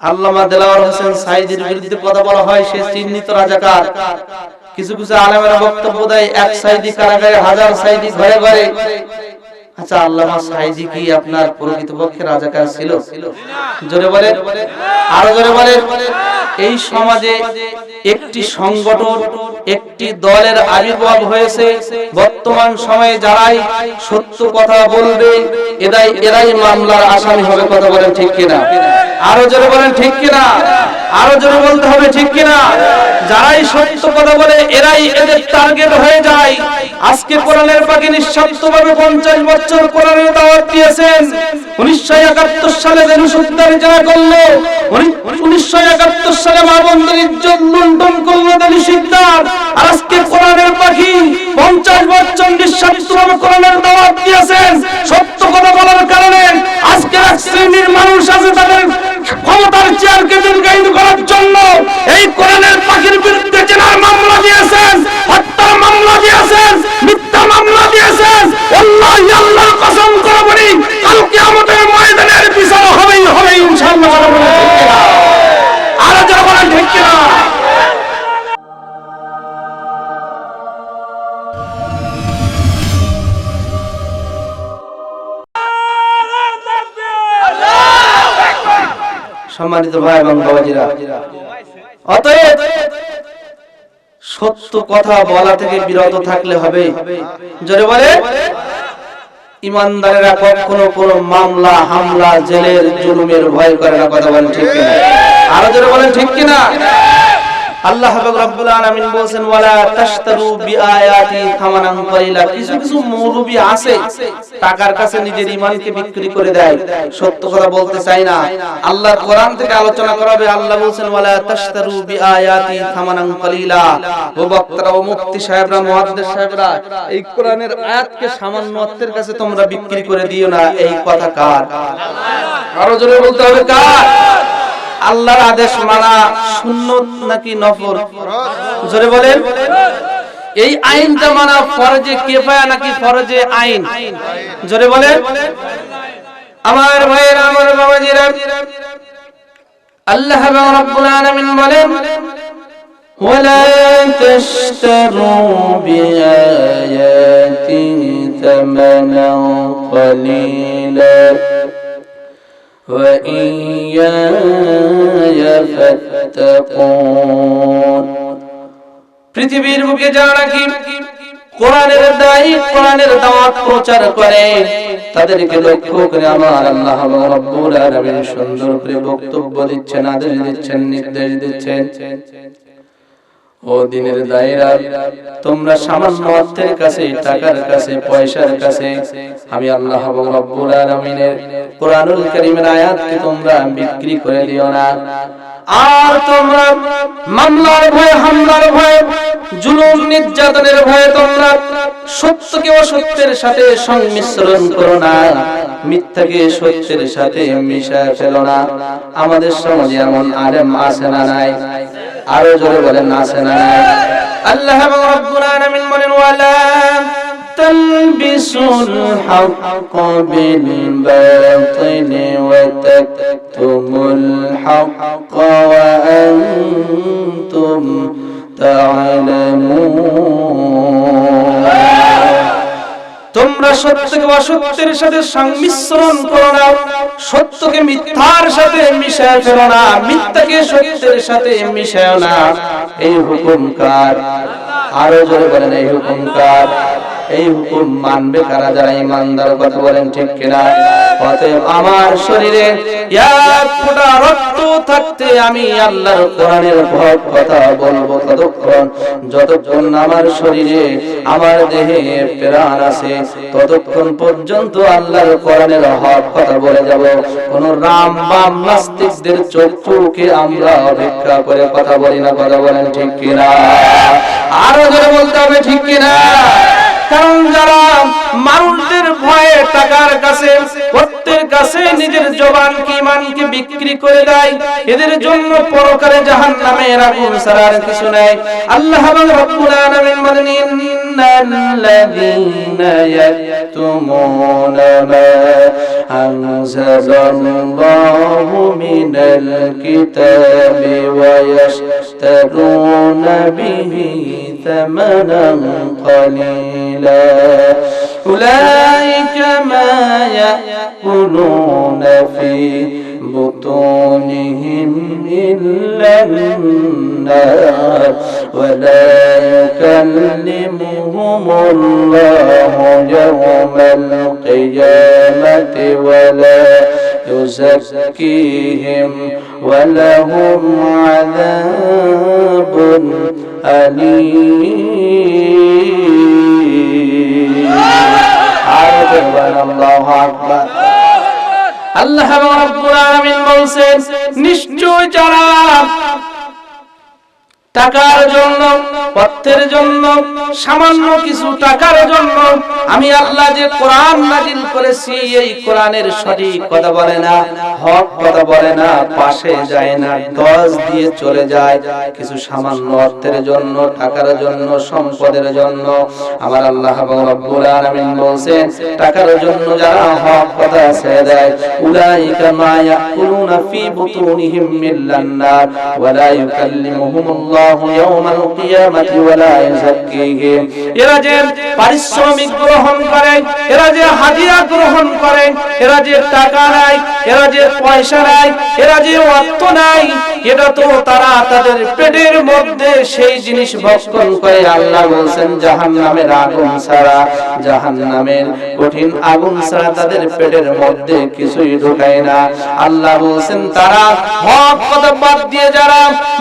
আল্লামা দেলাওয়ার হোসেন সাইদির বিরুদ্ধে কথা বলা হয়, সে চিহ্নিত রাজাকার। কিছু কিছু আলেমেরা বক্তব্য দেয়, এক সাইদি কারাগারে, হাজার সাইদি ঘরে ঘরে। আচ্ছা আল্লামা সাইদি কি আপনার প্রকৃতপক্ষে রাজাকার ছিল? জোরে বলে আরও জোরে বলে এই সমাজে একটি সংগঠন, একটি দলের আবির্ভাব হয়েছে। বর্তমান সময়ে যারাই সত্য কথা বলবে, এরাই এরাই মামলার আসামি হবে, কথা বলেন ঠিক কিনা? আরও জোরে বলেন, ঠিক কিনা? আরও জোরে বলতে হবে, ঠিক কিনা? সত্য কথা বলে এরাই এদের টার্গেট হয়ে যায়। আজকে কোরআনের পাখি নিঃশব্দভাবে পঞ্চাশ বছর কোরআনের দাওয়াত দিয়েছেন। উনিশশো একাত্তর সালে দেনুসুদ্দার যারা করল উনিশশো একাত্তর সালে মা ইজ্জত লুণ্ঠন করল আর আজকে কোরআনের পাখি পঞ্চাশ বছর নিঃশব্দভাবে কোরআনের দাওয়াত দিয়েছেন। সত্য কথা বলার কারণে আজকে এক শ্রেণির মানুষ আছে, তাদের ক্ষমতার চেয়ারকে দীর্ঘায়িত করার জন্য এই কোরআনের পাখির বিরুদ্ধে জেনার মামলা দিয়েছেন, হত্যার মামলা দিয়েছেন ভাই এবং বাবাজিরা। অতএব সত্য কথা বলা থেকে বিরত থাকলে হবে। জোরে বলে, ইমানদারেরা কখনো কোন মামলা, হামলা, জেলের জুলুমের ভয় করে না, কথা বলেন ঠিক কিনা? আরও জোরে বলেন ঠিক কিনা? আল্লাহ রাব্বুল আলামিন বলেন ওয়ালা তাশতারু বিআয়াতি থামানান কলিলা কিছু কিছু আছে, টাকার কাছে নিজের ঈমানকে বিক্রি করে দেয়। সত্য কথা বলতে না। আল্লাহর কোরআন থেকে আলোচনা করাবে। আল্লাহ বলেন ওয়ালা তাশতারু বিআয়াতি থামানান কলিলা ও ও মুফতি সাহেবরা, মুহাদ্দিস সাহেবরা, এই কোরআনের আয়াতকে সামান্য অর্থের কাছে তোমরা বিক্রি করে দিও না। এই কথা কার? আরও জোরে বলতে হবে, কার? আল্লাহর আদেশ মানা সুন্নত নাকি নফল জোরে বলেন এই আইনটা মানা ফরজে কেফায়া নাকি ফরজে আইন জোরে বলেন আমার ভাইয়েরা আমার বাবাজিরা আল্লাহ রাব্বুল আলামিন বলেন ولا تشتروا بآياتي ثمنا قليلا وإياي فاتقون পৃথিবীর বুকে যারা নাকি কোরআনের দায়ী কোরআনের দাওয়াত প্রচার করে তাদেরকে লক্ষ্য করে আমার আল্লাহ রাব্বুল আলামিন সুন্দর করে বক্তব্য দিচ্ছেন আদেশ দিচ্ছেন নির্দেশ দিচ্ছেন ও দিনের তোমরা সামান্য অর্থের কাছে, টাকার কাছে, পয়সার কাছে, আমি আল্লাহ রাব্বুল আলামিনের কোরআনুল কারীমের আয়াতকে তোমরা বিক্রি করে দিও না। আর তোমরা মামলার ভয়ে, হামলার ভয়ে, জুলুম, নির্যাতনের ভয়ে তোমরা সত্যকে অসত্যের সাথে সংমিশ্রণ করো না। মিথ্যাকে সত্যের সাথে মিশায় ফেলো না। আমাদের সমাজে এমন আলেম আছে না নাই? আরো জোরে বলেন আছে না নাই আল্লাহ এবং রব্বুল আলামিন বলেন ওয়ালা تلبسوا الحق بالباطل وتكتموا الحق وأنتم تعلمون তোমরা সত্যকে অসত্যের সাথে সংমিশ্রণ করো না। সত্যকে মিথ্যার সাথে মিশায় ফেলো না। মিথ্যাকে সত্যের সাথে মিশায় না এই হুকুমকার। আরও জোরে বলেন, এই হুকুম কার এই হুকুম মানবে কারা? যারা ইমানদার কথা বলেন, ঠিক কিনা? অতএব আমার শরীরে এক ফোঁটা রক্ত থাকতে আমি আল্লাহর কোরআনের হক কথা বলব ততক্ষণ। যতক্ষণ আমার শরীরে, আমার দেহে প্রাণ আছে, ততক্ষণ পর্যন্ত আল্লাহর কোরআনের হক কথা বলে যাব। কোন রাম বাম নাস্তিকদের চক্ষুকে আমরা অপেক্ষা করে কথা বলি না, কথা বলেন ঠিক কিনা? আরও জোরে বলতে হবে, ঠিক কিনা? কারণ যারা মানুষদের ভয়ে টাকার কাছে প্রত্যেক কাছে নিজের জবানকে ইমানকে বিক্রি করে দেয় এদের জন্য পরকালে জাহান্নামের আগুন ছাড়া আর কিছু নাই আল্লাহ রাব্বুল আলামিন বলেন ইন্নাল্লাযীনা ইয়াকতুমুনা মা আনজালাল্লাহু মিনাল কিতাবি ওয়া ইয়াশতারুনা বিহি ثمنا قليلا أولئك ما يأكلون في بطونهم إلا النار ولا يكلمهم الله يوم القيامة ولا يزكيهم ولهم عذاب আল্লাহ রাব্বুল আলামিন বলছেন নিশ্চয় যারা টাকার জন্য, অর্থের জন্য, সামান্য কিছু টাকার জন্য আমি আল্লাহ যে কোরআন নাজিল করেছি, এই কোরআনের সঠিক কথা বলে না, হক কথা বলে না, পাশে যায় না, দশ দিয়ে চলে যায়। কিছু সামান্য অর্থের জন্য, টাকার জন্য, সম্পদের জন্য আমার আল্লাহ রব্বুল আলামিন বলছেন, টাকার জন্য যারা হক কথা ছেড়ে দেয়, উলাইকা মা ইয়াকুলুনা ফি বুতুনিহিম মিল্লান নার, ওয়া লা ইউকাল্লিমুহুমুল্লাহু। ইয়াওমাল يوم القيامة ولا يزكيهم এরা যে পারিশ্রমিক গ্রহণ করে, এরা যে হাজিরা গ্রহণ করে, এরা যে টাকা নাই এরা যে পয়সা নাই এরা যে অর্থ নাই এটা তো তারা তাদের পেটের মধ্যে সেই জিনিস ভক্ষণ করে। আল্লাহ বলছেন, জাহান্নামের আগুন ছাড়া, জাহান্নামের কঠিন আগুন ছাড়া তাদের পেটের মধ্যে কিছুই ঢোকায় না। আল্লাহ বলছেন, তারা হক কথা বাদ দিয়ে যারা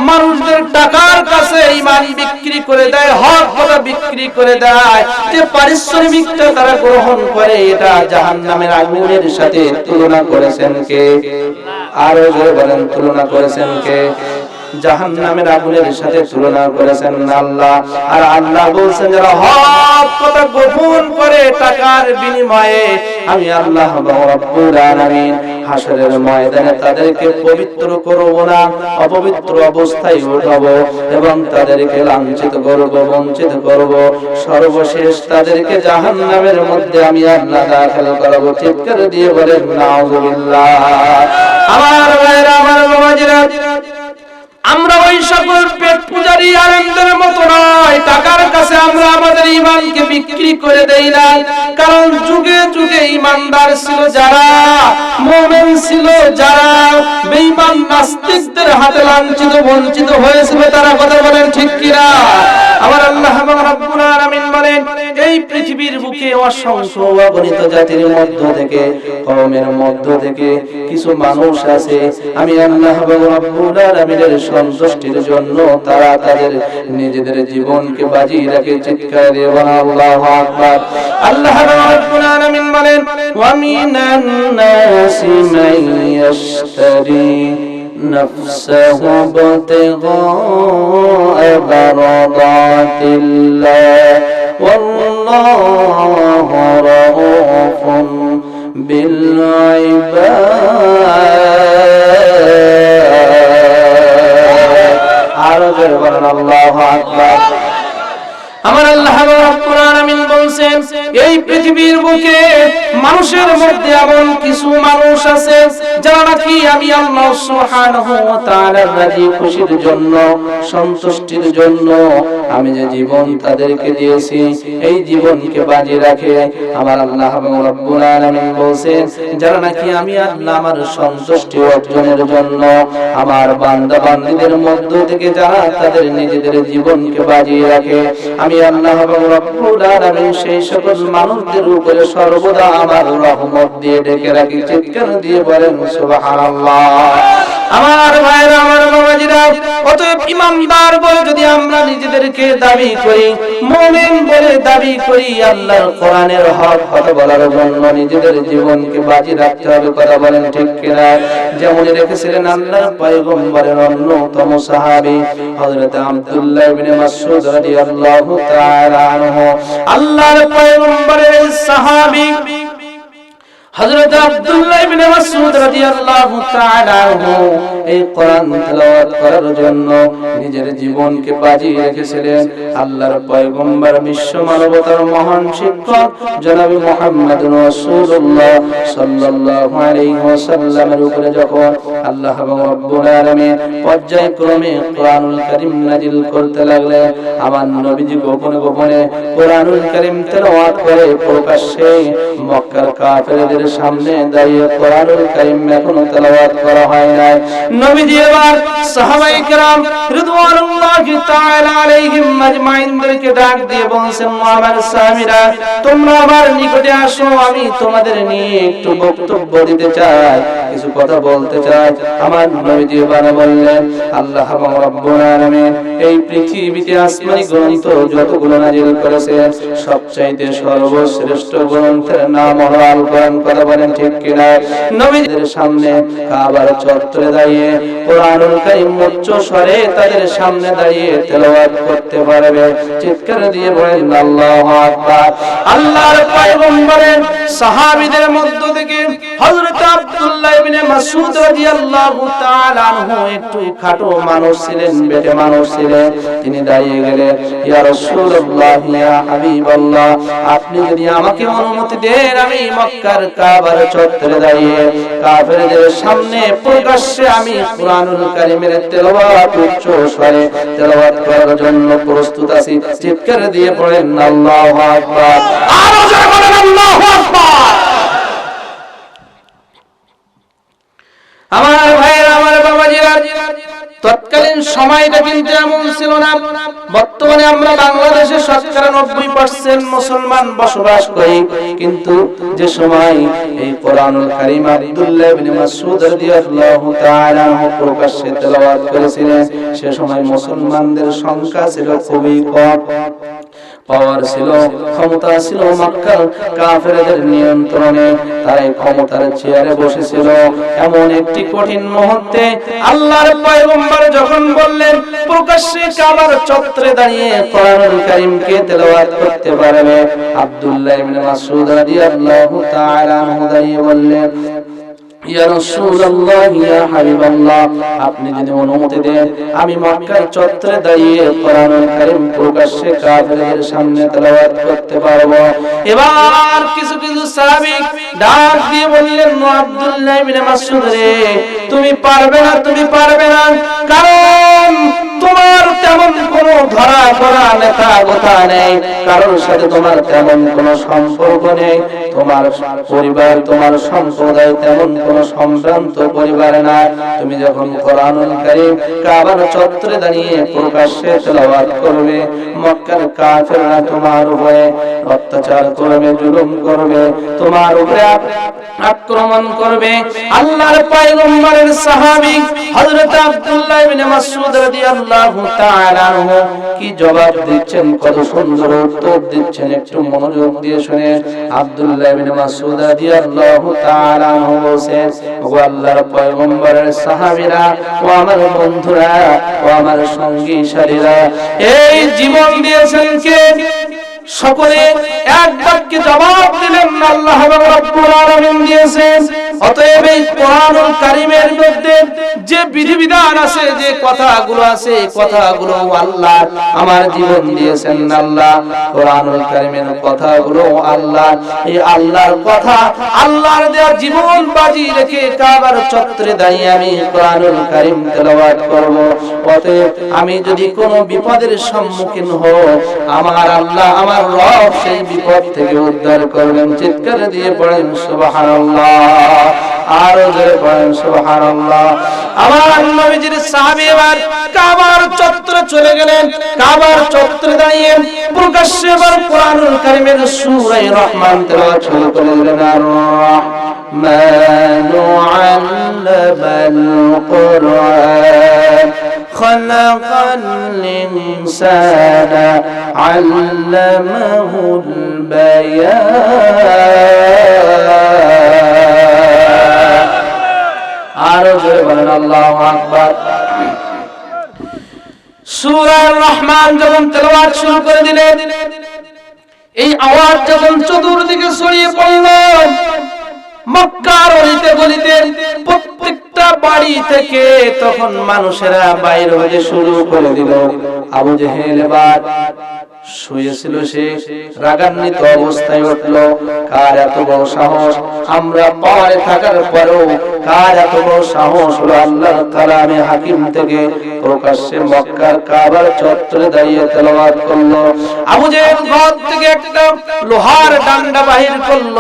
মানুষদের টাকার কাছে ইমান বিক্রি করে দেয়, হক কথা বিক্রি করে দেয়, যে পারিশ্রমিকটা তারা গ্রহণ করে, এটা জাহান নামের আগুনের সাথে তুলনা করেছেন কে? আরও জোরে বলেন, তুলনা করেছেন কে? জাহান নামের আগুনের সাথে তুলনা করেছেন আল্লাহ। আর আল্লাহ বলছেন, যারা হক কথা গোপন করে টাকার বিনিময়ে, আমি আল্লাহ রব্বুল আলামিন। হাসরের ময়দানে তাদেরকে পবিত্র করব না, অপবিত্র অবস্থায় উঠাবো এবং তাদেরকে লাঞ্ছিত করব, বঞ্চিত করব। সর্বশেষ তাদেরকে জাহান্নামের মধ্যে আমি আল্লাহ দাখিল করব। চিৎকার দিয়ে বলেন, নাউজুবিল্লাহ। আমার ভাইরা আমার বাবাজিরা আমরা ওই সকল পেট পূজারি আনন্দের মতো নয়, টাকার কাছে আমরা আমাদের ইমানকে বিক্রি করে দেই না কারণ যুগে যুগে ইমানদার ছিল যারা, মোমেন ছিল যারা, বেঈমান নাস্তিকদের হাতে লাঞ্ছিত, বঞ্চিত হয়েছিল। তারা কথা বলেন ঠিক কিনা? আমার আল্লাহ রাব্বুল আলামিন বলেন এই পৃথিবীর বুকে অসংখ্য অগণিত জাতির মধ্য থেকে কওমের মধ্য থেকে কিছু মানুষ আছে আমি আল্লাহ রাব্বুল আলামিনের সন্তুষ্টির জন্য তারা তাদের নিজেদের জীবনকে বাজি রাখে চিৎকার দিয়ে বলা আল্লাহু আকবার আল্লাহ রাব্বুল আলামিন বলেন ওয়া মিনান নাসি মান ইয়াশতারি نفسه ابتغاء مرضات الله والله رؤوف بالعباد عرض الله أكبر আমার আল্লাহ বলছেন, এই পৃথিবীর বুকে মানুষের মধ্যে এমন কিছু মানুষ আছে যারা নাকি আমি খুশির জন্য, সন্তুষ্টির জন্য আমি যে জীবন তাদেরকে দিয়েছি, এই জীবনকে বাজি রাখে। আমার আল্লাহ বলছেন, যারা নাকি আমি আল্লাহ আমার সন্তুষ্টি অর্জনের জন্য, আমার বান্দা বান্দীদের মধ্য থেকে যারা তাদের নিজেদের জীবনকে বাজিয়ে রাখে, আমি আল্লাহ রব্বুল আলামিন সেই সকল মানুষদের উপরে সর্বদা আমার রহমত দিয়ে ডেকে রাখি, চিৎকার দিয়ে বলেন, সুবহানাল্লাহ। আমার ভাইরা আমার বাবাজিরা অত অতএব ইমানদার বলে যদি আমরা নিজেদেরকে দাবি করি, মুমিন বলে দাবি করি, আল্লাহর কোরআনের হক কথা বলার জন্য নিজেদের জীবনকে বাজি রাখতে হবে, কথা বলেন ঠিক কিনা? যেমন রেখেছিলেন আল্লাহর পয়গম্বরের অন্যতম সাহাবী, হযরত আব্দুল্লাহ ইবনে মাসউদ রাদিয়াল্লাহু তাআলা আনহু। আল্লাহর পয়গম্বরের সাহাবী হযরত আব্দুল্লাহ ইবনে মাসউদ রাদিয়াল্লাহু তাআলা এই কোরআন তেলাওয়াত করার জন্য নিজের জীবনকে বাজি রেখেছিলেন। আল্লাহর পয়গম্বর বিশ্ব মানবতার মহান শিক্ষক জনাবি মুহাম্মদ রাসূলুল্লাহ সাল্লাল্লাহু আলাইহি ওয়াসাল্লামের উপরে যখন আল্লাহ রাব্বুল আলামিন পর্যায়ক্রমে কোরআনুল কারীম নাজিল করতে লাগলেন, আমার নবীজি গোপনে গোপনে কোরআনুল কারীম তেলাওয়াত করে প্রকাশ্যে মক্কার কাফেরদের সামনে দাঁড়িয়ে কোরআনুল কারীম এখনও তেলাওয়াত করা হয় না নবীজি এবার সাহাবায়ে কেরাম রিদওয়ানুল্লাহি তাআলা আলাইহিম আজমাইনদেরকে ডাক দিয়ে বলছেন আমার সাহাবীরা, তোমরা আমার নিকটে আসো, আমি তোমাদের নিয়ে একটু বক্তব্য দিতে চাই। কিছু কথা বলতে চাই। আমার নবীজি এবার বললেন, আল্লাহ রাব্বুল আলামিন এই পৃথিবীতে আসমানি গ্রন্থ যতগুলো নাজিল করেছেন, সবচাইতে সর্বশ্রেষ্ঠ গ্রন্থের নাম হলো আল কোরআন কথা বলেন ঠিক কিনা? নবীদের সামনে কাবার চত্বরে দাঁড়িয়ে কোরআনুল কারীম উচ্চ স্বরে তাদের সামনে দাঁড়িয়ে তেলাওয়াত করতে পারবে। চিৎকার দিয়ে বলেন, আল্লাহু আকবার। আল্লাহর পয়গম্বরের সাহাবীদের মধ্য থেকে হযরত আব্দুল্লাহ ইবনে মাসউদ রাদিয়াল্লাহু তাআলা আনহু একটু খাটো মানুষ ছিলেন, বেটে মানুষ ছিলেন। তিনি দাঁড়িয়ে গেলেন, ইয়া রাসূলুল্লাহ, ইয়া হাবিবাল্লাহ, আপনি যদি আমাকে অনুমতি দেন, আমি মক্কার কাবার চত্বরে দাঁড়িয়ে কাফেরদের সামনে প্রকাশ্যে আমি কোরআনুল কারীমের তেলাওয়াত উচ্চ স্বরে তেলাওয়াত করার জন্য প্রস্তুত আছি। চিৎকার দিয়ে পড়েন আল্লাহু আকবার। আরও জোরে বলেন, আল্লাহু আকবার আমার ভাইয়ের আমার বাবাজিরা তৎকালীন সময়টা কিন্তু এমন ছিল না। বর্তমানে আমরা বাংলাদেশে শতকরা নব্বই পার্সেন্ট মুসলমান বসবাস করি। কিন্তু যে সময় এই কোরআনুল কারিম আব্দুল্লাহ ইবনে রাদিয়াল্লাহু তাআলা প্রকাশ্যে তেলাওয়াত করেছিলেন, সে সময় মুসলমানদের সংখ্যা ছিল খুবই কম। পাওয়ার ছিল, ক্ষমতা ছিল মক্কার কাফেরদের নিয়ন্ত্রণে তাই ক্ষমতার চেয়ারে বসেছিল। এমন একটি কঠিন মুহূর্তে আল্লাহর পয়গম্বর যখন বললেন, প্রকাশ্যে কাবার চত্রে দাঁড়িয়ে কোরআনুল কারীমকে তেলাওয়াত করতে পারবে, আব্দুল্লাহ ইবনে মাসউদ রাদিয়াল্লাহু তাআলা দাঁড়িয়ে বললেন আপনি যদি অনুমতি দেন, আমি মক্কার চত্বরে দাঁড়িয়ে কোরআনুল কারীম প্রকাশ্যে কাফেরদের সামনে তেলাওয়াত করতে পারব। এবার কিছু কিছু সাহাবী ডাক দিয়ে বললেন আব্দুল্লাহ ইবনে মাসউদ রে, তুমি পারবে না, তুমি পারবে না। কারণ তোমার তেমন কোনো ধরা করা নেতা গোতা নেই। কারোর সাথে তোমার তেমন কোনো সম্পর্ক নেই। তোমার পরিবার, তোমার সম্প্রদায় তেমন কোনো সম্ভ্রান্ত পরিবার না তুমি যখন কোরআনুল কারীম কাবার চত্বরে দাঁড়িয়ে প্রকাশ্যে তেলাওয়াত করবে মক্কার কাফেররা তোমার অত্যাচার করবে, জুলুম করবে, তোমার উপরে আক্রমণ করবে। আল্লাহর পয়গম্বরের সাহাবী হযরত আব্দুল্লাহ ইবনে মাসউদ রাদিয়াল্লাহু তাআলা কি জবাব দিচ্ছেন? কত সুন্দর উত্তর দিচ্ছেন। একটু মনোযোগ দিয়ে শুনে আব্দুল্লাহ ইবনে মাসউদ রাদিয়াল্লাহু তাআলা বলেন ও আল্লাহর পয়গম্বরের সাহাবীরা ও আমার বন্ধুরা ও আমার সঙ্গী সাথীরা, এই জীবন দিয়েছেন কে সকলে এক বাক্যে জবাব দিলেন, আল্লাহ রাব্বুল দিয়েছেন। অতএব এই কোরআনুল কারীমের মধ্যে যে বিধিবিধান আছে, যে কথাগুলো আছে কথাগুলো আল্লাহ আমার জীবন দিয়েছেন আল্লাহ। কোরআনুল কারীমের কথাগুলো আল্লাহ। এই আল্লাহর কথা আল্লাহর দেওয়া জীবন বাজি রেখে কাবার চত্বরে দাঁড়িয়ে আমি কোরআনুল কারীম তেলাওয়াত করব। অতএব আমি যদি কোনো বিপদের সম্মুখীন হই আমার আল্লাহ আমার রব সেই বিপদ থেকে উদ্ধার করবেন। চিৎকার দিয়ে পড়েন, সুবহানাল্লাহ। আর জোরে পড়েন সুবহানাল্লাহ আমার নবীজির সাহাবী এবার কাবার চত্বরে চলে গেলেন কাবার চত্বরে দাঁড়িয়ে প্রকাশ্যে এবার কোরআনুল কারীমের সূরা রহমান তেলাওয়াত শুরু করে দিলেন আর الرحمن علم القرآن خلق الإنسان علمه البيان আল্লাহু আকবার। সূরা রহমান যখন তেলাওয়াত শুরু করে এই আওয়াজ যখন চতুর্দিকে ছড়িয়ে পড়ল, মক্কার গলিতে প্রত্যেকটা বাড়ি থেকে তখন মানুষেরা বাইর হতে শুরু করে দিল। আবু জেহেল এবার শুয়েছিল সে, রাগান্বিত অবস্থায় উঠল। কার এত বড় সাহস? আমরা পাহাড়ে থাকার পরেও কার এত বড় সাহস হলো আল্লাহ কালামে হাকিম থেকে? প্রকাশ্যে মক্কার কাবার চত্বরে দাঁড়িয়ে তেলাওয়াত করল। আবু জেহেল থেকে একটা লোহার ডান্ডা বাহির করল।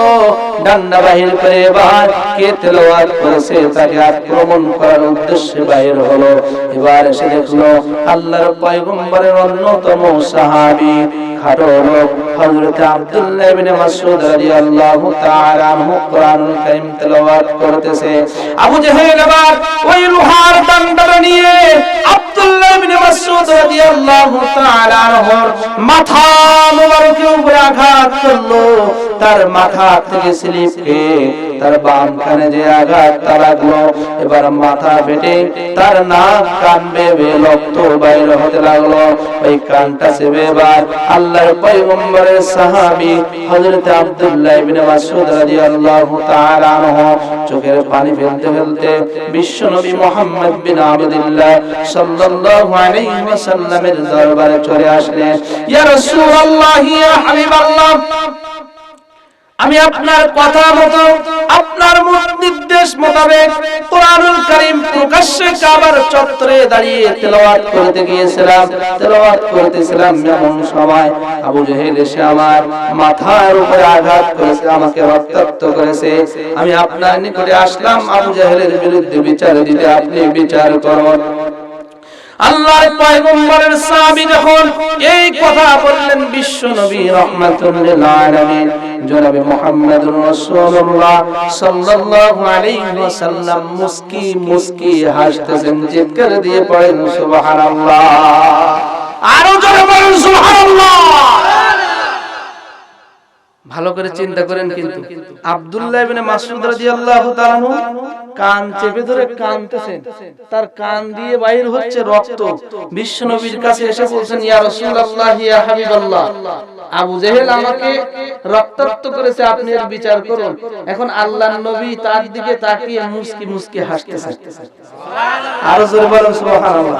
ডান্ডা বাহির করে এবার কে তেলাওয়াত করেছে তাকে আক্রমণ করার উদ্দেশ্যে বাহির হলো। এবার এসে দেখল আল্লাহর পয়গম্বরের অন্যতম সাহাবী। লোক, হযরত আব্দুল্লাহ ইবনে মাসউদ রাদিয়াল্লাহু তাআলা আনহু কোরআনুল কারীম তেলাওয়াত করতেছে। আবু জাহেল আবার ওই লোহার দণ্ডটা নিয়ে আব্দুল্লাহ ইবনে মাসউদ রাদিয়াল্লাহু তাআলা আনহুর মাথা মোবারকের উপরে আঘাত করল। তার মাথা থেকে স্লিপ খেয়ে তার বাম কানে যে আঘাতটা লাগল এবার মাথা ফেটে তার নাক কান বেবে রক্ত বাইর হতে লাগল। ওই কানটা চেপে এবার আল্লাহর পয়গম্বরের সাহাবী হযরত আব্দুল্লাহ ইবনে মাসউদ রাদিয়াল্লাহু তাআলা আনহু চোখের পানি ফেলতে ফেলতে বিশ্ব নবী মুহাম্মদ বিন আবদুল্লাহ সাল্লাল্লাহু আলাইহি ওয়াসাল্লামের দরবারে চলে আসলেন। ইয়া রাসূলুল্লাহ, ইয়া হাবিবাল্লাহ আমি আপনার কথা মতো, আপনার নির্দেশ মোতাবেক কোরআনুল কারীম প্রকাশ্যে কাবার চত্বরে দাঁড়িয়ে তেলাওয়াত করতে গিয়েছিলাম, তেলাওয়াত করতেছিলাম এমন সময় আবু জেহেল এসে আমার মাথার উপরে আঘাত করেছে, আমাকে রক্তাক্ত করেছে। আমি আপনার নিকটে আসলাম, আবু জেহেলের বিরুদ্ধে বিচার দিতে, আপনি বিচার করুন। আল্লাহর পয়গম্বরের সাহাবী যখন এই কথা বললেন, বিশ্ব নবী রহমাতুল্লিল আলামিন, জনাবে মুহাম্মদুর রাসূলুল্লাহ সাল্লাল্লাহু আলাইহি ওয়াসাল্লাম মুস্কি মুস্কি হাসতেছেন, চিৎকার দিয়ে পড়েন, সুবহানাল্লাহ। আরও জোরে সুবহানাল্লাহ। ভালো করে চিন্তা করেন কিন্তু। আব্দুল্লাহ ইবনে মাসউদ রাদিয়াল্লাহু তাআলা কান চেপে ধরে কানতেছেন তার কান দিয়ে বাইর হচ্ছে রক্ত। বিশ্ব নবীর কাছে এসে বলছেন ইয়া রাসূলুল্লাহ ইয়া হাবিবাল্লাহ। আবু জেহেল আমাকে রক্তাক্ত করেছে আপনি এর বিচার করুন। এখন আল্লাহর নবী তার দিকে তাকিয়ে মুস্কি মুস্কি হাসতেছেন। আরও জোরে বলেন সুবহানাল্লাহ।